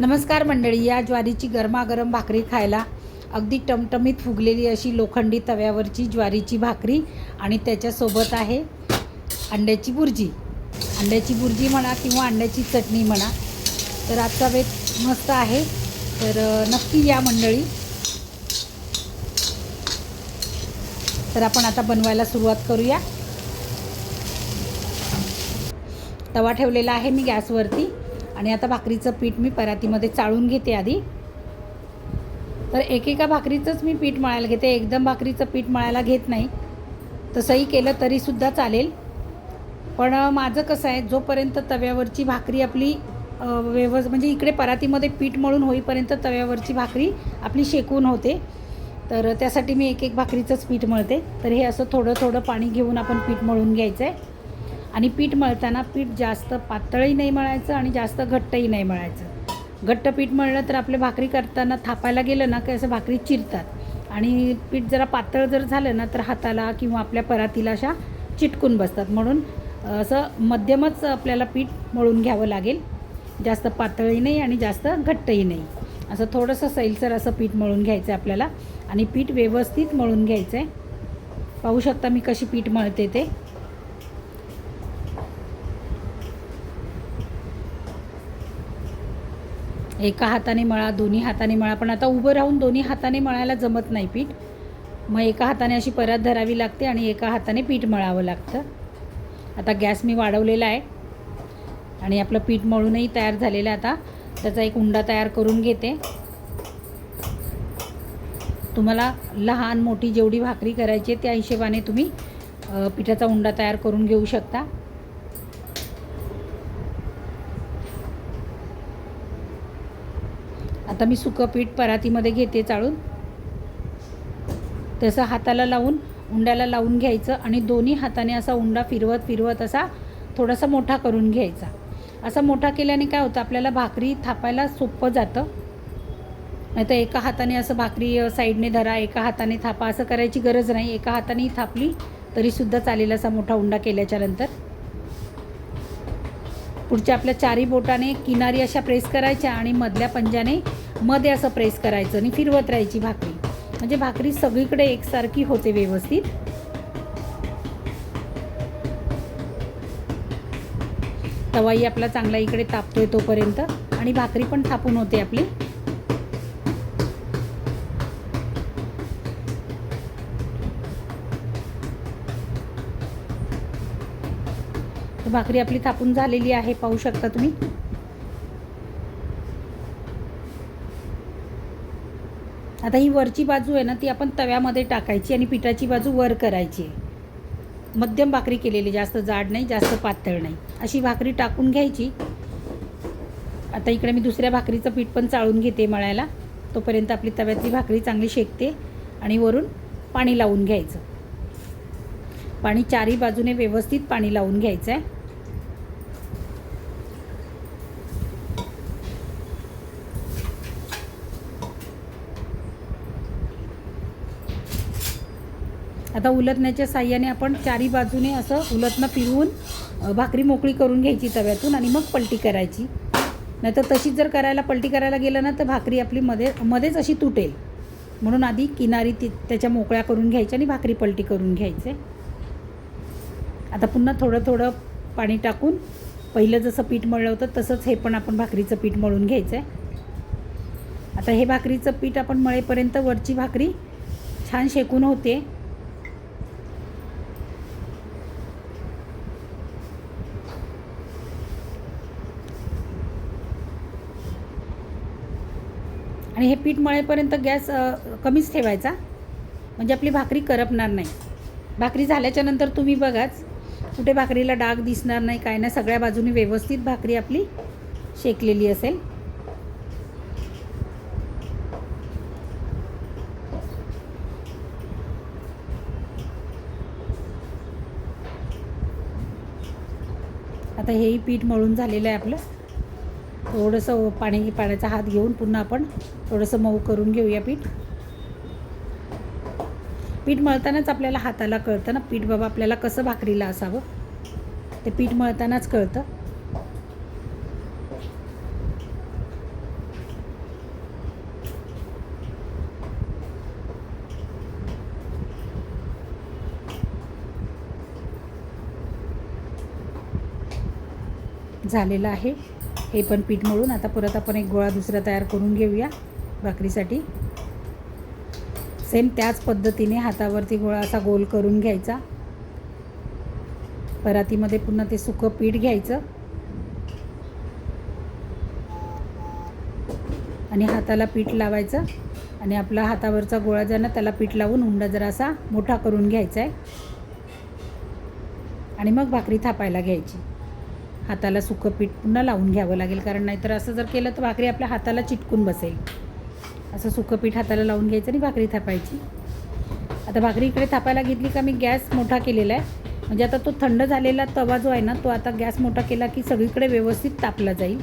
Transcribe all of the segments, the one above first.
नमस्कार मंडळी या ज्वारीची गरमागरम भाकरी खायला अगदी टमटमीत फुगलेली अशी लोखंडी तव्यावरची ज्वारीची भाकरी आणि त्याच्यासोबत आहे अंड्याची बुर्जी. अंड्याची बुर्जी म्हणा किंवा अंड्याची चटणी म्हणा. तर आजचा वेग मस्त आहे. तर नक्की या मंडळी. तर आपण आता बनवायला सुरुवात करूया. तवा ठेवलेला आहे मी गॅसवरती. आणि आता भाकरीचं पीठ मी परातीमध्ये चाळून घेते आधी. तर एकेका भाकरीचंच मी पीठ मळायला घेते. एकदम भाकरीचं पीठ मळायला घेत नाही. तसंही केलं तरीसुद्धा चालेल. पण माझं कसं आहे जोपर्यंत तव्यावरची भाकरी आपली व्यवस् म्हणजे इकडे परातीमध्ये पीठ मळून होईपर्यंत तव्यावरची भाकरी आपली शेकून होते. तर त्यासाठी मी एक एक भाकरीचंच पीठ मळते. तर हे असं थोडं थोडं पाणी घेऊन आपण पीठ मळून घ्यायचं आहे आणि पीठ मळताना पीठ जास्त पातळही नाही मळायचं आणि जास्त घट्टही नाही मळायचं. घट्ट पीठ मळलं तर आपले भाकरी करताना थापायला गेलं ना की असं भाकरी चिरतात. आणि पीठ जरा पातळ जर झालं ना तर हाताला किंवा आपल्या परातीला अशा चिटकून बसतात. म्हणून असं मध्यमच आपल्याला पीठ मळून घ्यावं लागेल. जास्त पातळही नाही आणि जास्त घट्टही नाही. असं थोडंसं सैलसर असं पीठ मळून घ्यायचं आहे आपल्याला. आणि पीठ व्यवस्थित मळून घ्यायचं आहे पाहू शकता मी कशी पीठ मळते ते. एका हाताने मळा दोन्ही हाताने मळा. पण आता उभं राहून दोन्ही हाताने मळायला जमत नाही पीठ. मग एका हाताने अशी परत धरावी लागते आणि एका हाताने पीठ मळावं लागतं. आता गॅस मी वाढवलेला आहे. आणि आपलं पीठ मळूनही तयार झालेलं आहे आता. त्याचा एक उंडा तयार करून घेते. तुम्हाला लहान मोठी जेवढी भाकरी करायची आहे त्या हिशोबाने तुम्ही पिठाचा उंडा तयार करून घेऊ शकता. आता मी सुकं पीठ परातीमध्ये घेते चाळून. तसं हाताला लावून उंड्याला लावून घ्यायचं आणि दोन्ही हाताने असा उंडा फिरवत फिरवत असा थोडासा मोठा करून घ्यायचा. असा मोठा केल्याने काय होतं आपल्याला भाकरी थापायला सोपं जातं. नाही तर एका हाताने असं भाकरी साईडने धरा एका हाताने थापा असं करायची गरज नाही. एका हातानेही थापली तरीसुद्धा चालेल असा मोठा उंडा केल्याच्यानंतर पुढच्या आपल्या चारी बोटाने किनारी अशा प्रेस करायच्या आणि मधल्या पंजाने मध्ये असं प्रेस करायचं आणि फिरवत राहायची भाकरी. म्हणजे भाकरी सगळीकडे एकसारखी होते व्यवस्थित. तवाही आपला चांगला इकडे तापतोय तोपर्यंत आणि भाकरी पण थापून होते आपली. भाकरी आपली थापून झालेली आहे पाहू शकता तुम्ही. आता ही वरची बाजू आहे ना ती आपण तव्यामध्ये टाकायची आणि पिठाची बाजू वर करायची आहे. मध्यम भाकरी केलेली जास्त जाड नाही जास्त पातळ नाही. अशी भाकरी टाकून घ्यायची. आता इकडे मी दुसऱ्या भाकरीचं पीठ पण चाळून घेते मळायला. तोपर्यंत आपली तव्यातली भाकरी चांगली शेकते आणि वरून पाणी लावून घ्यायचं. पाणी चारी बाजूने व्यवस्थित पाणी लावून घ्यायचं आहे आता उलटण्याच्या साह्याने आपण चारी बाजूने असं उलटणं फिरवून भाकरी मोकळी करून घ्यायची तव्यातून आणि मग पलटी करायची. नाहीतर तशीच जर करायला पलटी करायला गेलं ना तर भाकरी आपली मध्ये मध्येच अशी तुटेल. म्हणून आधी किनारी ती त्याच्या मोकळ्या करून घ्यायच्या आणि भाकरी पलटी करून घ्यायचे. आता पुन्हा थोडं थोडं पाणी टाकून पहिलं जसं पीठ मळलं होतं तसंच हे पण आपण भाकरीचं पीठ मळून घ्यायचं आहे आता हे भाकरीचं पीठ आपण मळेपर्यंत वरची भाकरी छान शेकून होते. आणि हे पीठ मळेपर्यंत गॅस कमीच ठेवायचा. म्हणजे आपली भाकरी करपणार नाही. भाकरी झाल्याच्यानंतर तुम्ही बघाच कुठे भाकरीला डाग दिसणार नाही काय नाही सगळ्या बाजूनी व्यवस्थित भाकरी आपली शेकलेली असेल. आता हेही पीठ मळून झालेलं आहे आपलं. थोडंसं पाणी पाण्याचा हात घेऊन पुन्हा आपण थोडंसं मऊ करून घेऊया पीठ. पीठ मळतानाच आपल्याला हाताला कळतं ना पीठ बाबा आपल्याला कसं भाकरीला असावं? ते पीठ मळतानाच कळतं. झालेलं आहे. हे पण पीठ मळून आता परत आपण एक गोळा दुसरा तयार करून घेऊया भाकरीसाठी. सेम त्याच पद्धतीने हातावरती गोळा असा गोल करून घ्यायचा. परातीमध्ये पुन्हा ते सुकं पीठ घ्यायचं. आणि हाताला पीठ लावायचं. आणि आपला हातावरचा गोळा जो ना त्याला पीठ लावून उंडा जरासा मोठा करून घ्यायचा आहे आणि मग भाकरी थापायला घ्यायची. हाताला सुकं पीठ पुन्हा लावून घ्यावं लागेल. कारण नाहीतर असं जर केलं तर भाकरी आपल्या हाताला चिटकून बसेल. असं सुकं पीठ हाताला लावून घ्यायचं आणि भाकरी थापायची. आता भाकरी इकडे थापायला घेतली का मी गॅस मोठा केलेला आहे. म्हणजे आता तो थंड झालेला तवा जो आहे ना तो आता गॅस मोठा केला की सगळीकडे व्यवस्थित तापला जाईल.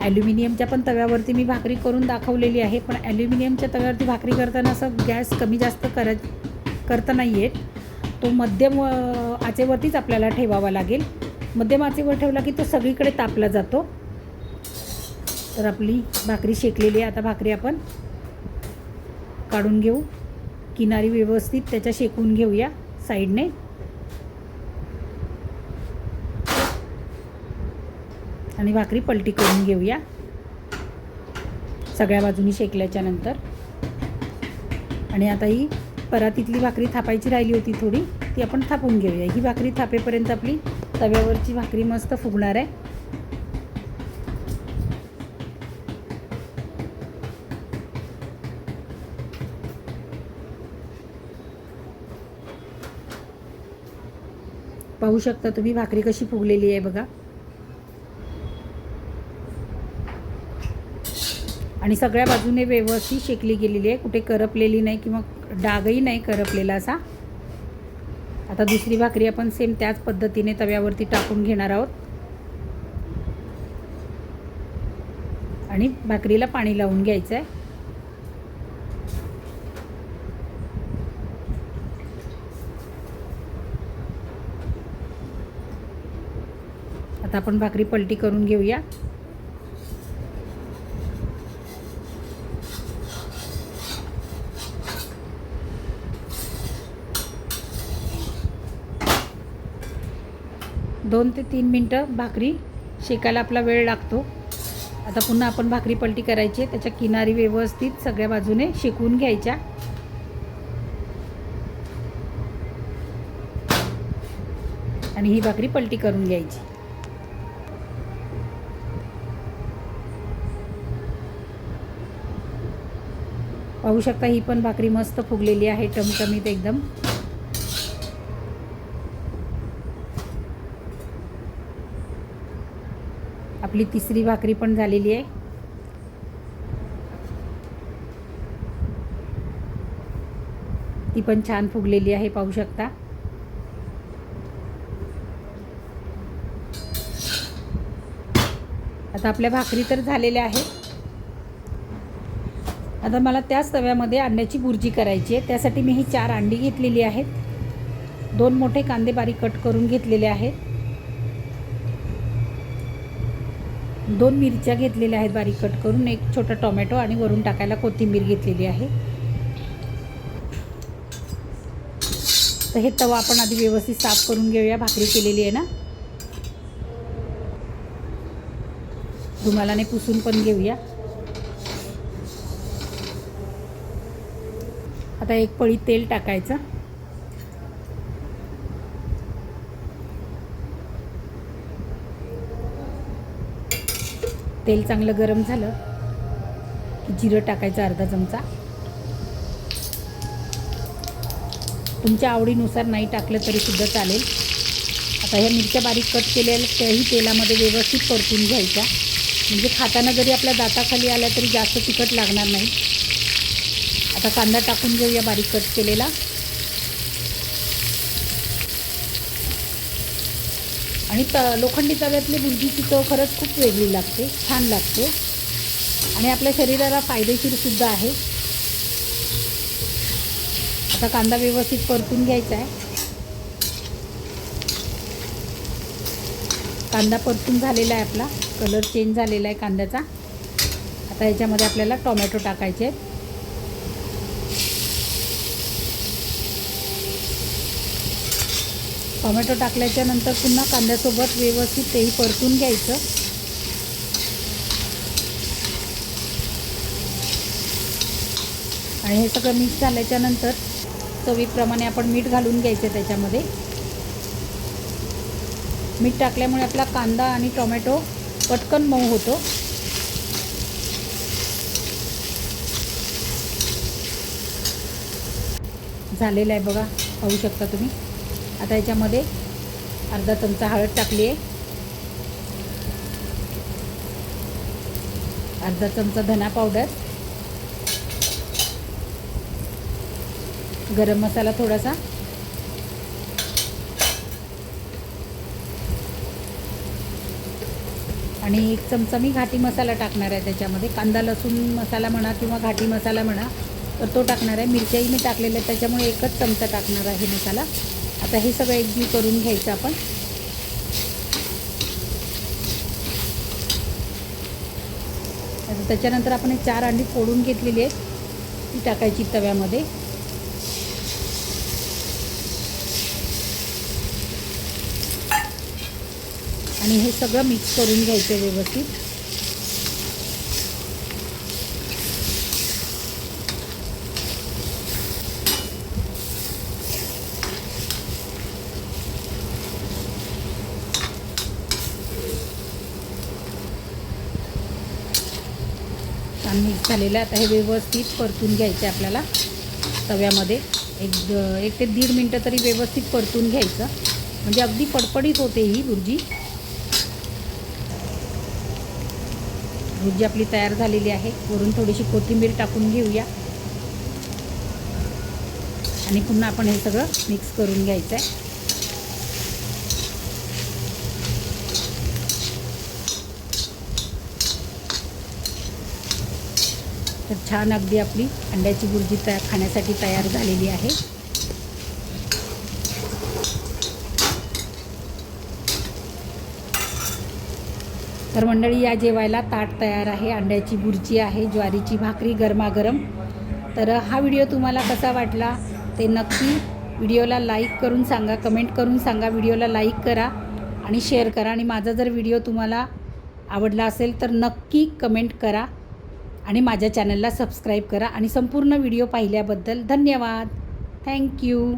ॲल्युमिनियमच्या पण तव्यावरती मी भाकरी करून दाखवलेली आहे पण ॲल्युमिनियमच्या तव्यावरती भाकरी करताना असं गॅस कमी जास्त कर करता नाही येत तो मध्यम आचेवरतीच आपल्याला ठेवावा लागेल. मध्यम आचेवर ठेवला की तो सगळीकडे तापला जातो. तर आपली भाकरी शेकलेली आहे. आता भाकरी आपण काढून घेऊ. किनारी व्यवस्थित त्याच्या शेकून घेऊया साईडने. आणि भाकरी पलटी करून घेऊया. सगळ्या बाजूनी शेकल्याच्या नंतर. आणि आता ही परातीतली भाकरी थापायची राहिली होती थोडी ती आपण थापून घेऊया. ही भाकरी थापेपर्यंत आपली तव्यावरची भाकरी मस्त फुगणार आहे. पाहू शकता तुम्ही भाकरी कशी फुगलेली आहे बघा. आणि सगळ्या बाजूने व्यवस्थित शेकली गेलेली आहे. कुठे करपलेली नाही किंवा डागही नाही करपलेला असा. आता दुसरी भाकरी आपण सेम त्याच पद्धतीने तव्यावरती टाकून घेणार आहोत. आणि भाकरीला पाणी लावून घ्यायचं आहे आता आपण भाकरी पलटी करून घेऊया. दोन ते तीन मिनटं भाकरी शेकायला आपला वेळ लागतो. आता पुन्हा आपण भाकरी पलटी करायची आहे. त्याच्या किनारी व्यवस्थित सगळ्या बाजूने शेकून घ्यायच्या. आणि ही भाकरी पलटी करून घ्यायची. पाहू शकता ही पण भाकरी मस्त फुगलेली आहे. टमटमीत एकदम. आपली तिसरी भाकरी पण झालेली आहे. ती पण छान फुगलेली आहे पाहू शकता. आता आपल्या भाकरी तर झालेल्या आहेत. आता मला त्याच तव्यामध्ये अंड्याची भुर्जी करायची आहे. त्यासाठी मी ही चार अंडी घेतलेली आहेत. दोन मोठे कांदे बारीक कट करून घेतलेले आहेत. दोन मिरच्या घेतलेल्या आहेत बारीक कट करून. एक छोटा टोमॅटो आणि वरून टाकायला कोथिंबीर घेतलेली आहे. तर हे तवा आपण आधी व्यवस्थित साफ करून घेऊया. भाकरी केलेली आहे ना. रुमालाने पुसून पण घेऊया. आता एक पळी तेल टाकायचं. तेल चांगलं गरम झालं की जिरं टाकायचं अर्धा चमचा. तुमच्या आवडीनुसार नाही टाकलं तरी सुद्धा चालेल. आता ह्या मिरच्या बारीक कट केलेल्या त्याही तेलामध्ये व्यवस्थित परतून घ्यायच्या. म्हणजे खाताना जरी आपल्या दाताखाली आल्या तरी जास्त तिखट लागणार नाही. आता कांदा टाकून घेऊया बारीक कट केलेला. आणि त लोखंडी तव्यातली बुंदीची चव खरंच खूप वेगळी लागते छान लागते. आणि आपल्या शरीराला फायदेशीरसुद्धा आहे. आता कांदा व्यवस्थित परतून घ्यायचा आहे. कांदा परतून झालेला आहे आपला. कलर चेंज झालेला आहे कांद्याचा. आता याच्यामध्ये आपल्याला टोमॅटो टाकायचे आहेत. टोमॅटो टाकल्याच्यानंतर पुन्हा कांद्यासोबत व्यवस्थित तेही परतून घ्यायचं. आणि हे सगळं मिक्स झाल्याच्यानंतर चवीप्रमाणे आपण मीठ घालून घ्यायचं त्याच्यामध्ये. मीठ टाकल्यामुळे आपला कांदा आणि टोमॅटो पटकन मऊ होतो. झालेलं आहे बघा पाहू शकता तुम्ही. आता याच्यामध्ये अर्धा चमचा हळद टाकली आहे अर्धा चमचा धना पावडर. गरम मसाला थोडासा. आणि एक चमचा मी घाटी मसाला टाकणार आहे त्याच्यामध्ये. कांदा लसूण मसाला म्हणा किंवा घाटी मसाला म्हणा तर तो टाकणार आहे. मिरच्याही मी टाकलेल्या आहे त्याच्यामुळे एकच चमचा टाकणार आहे मसाला. आता हे सगळं एकजीव करून घ्यायचं आपण. त्याच्यानंतर आपण हे चार अंडी फोडून घेतलेली आहेत. ती टाकायची तव्यामध्ये. आणि हे सगळं मिक्स करून घ्यायचं व्यवस्थित. छान मिक्स झालेलं आहे. आता हे व्यवस्थित परतून घ्यायचं आहे आपल्याला. तव्यामध्ये एक द- एक ते दीड मिनटं तरी व्यवस्थित परतून घ्यायचं. म्हणजे अगदी पडपडीत होते ही भुर्जी. भुर्जी आपली तयार झालेली आहे. वरून थोडीशी कोथिंबीर टाकून घेऊया. आणि पुन्हा आपण हे सगळं मिक्स करून घ्यायचं आहे. तर छान अगदी आपली अंड्याची भुर्जी तया खाण्यासाठी तयार झालेली आहे. तर मंडळी या जेवायला ताट तयार आहे. अंड्याची भुर्जी आहे ज्वारीची भाकरी गरमागरम. तर हा व्हिडिओ तुम्हाला कसा वाटला ते नक्की व्हिडिओला लाईक करून सांगा कमेंट करून सांगा व्हिडिओला लाईक करा आणि शेअर करा. आणि माझा जर व्हिडिओ तुम्हाला आवडला असेल तर नक्की कमेंट करा. आणि माझ्या चॅनलला सबस्क्राईब करा आणि संपूर्ण व्हिडिओ पाहिल्याबद्दल धन्यवाद. थँक्यू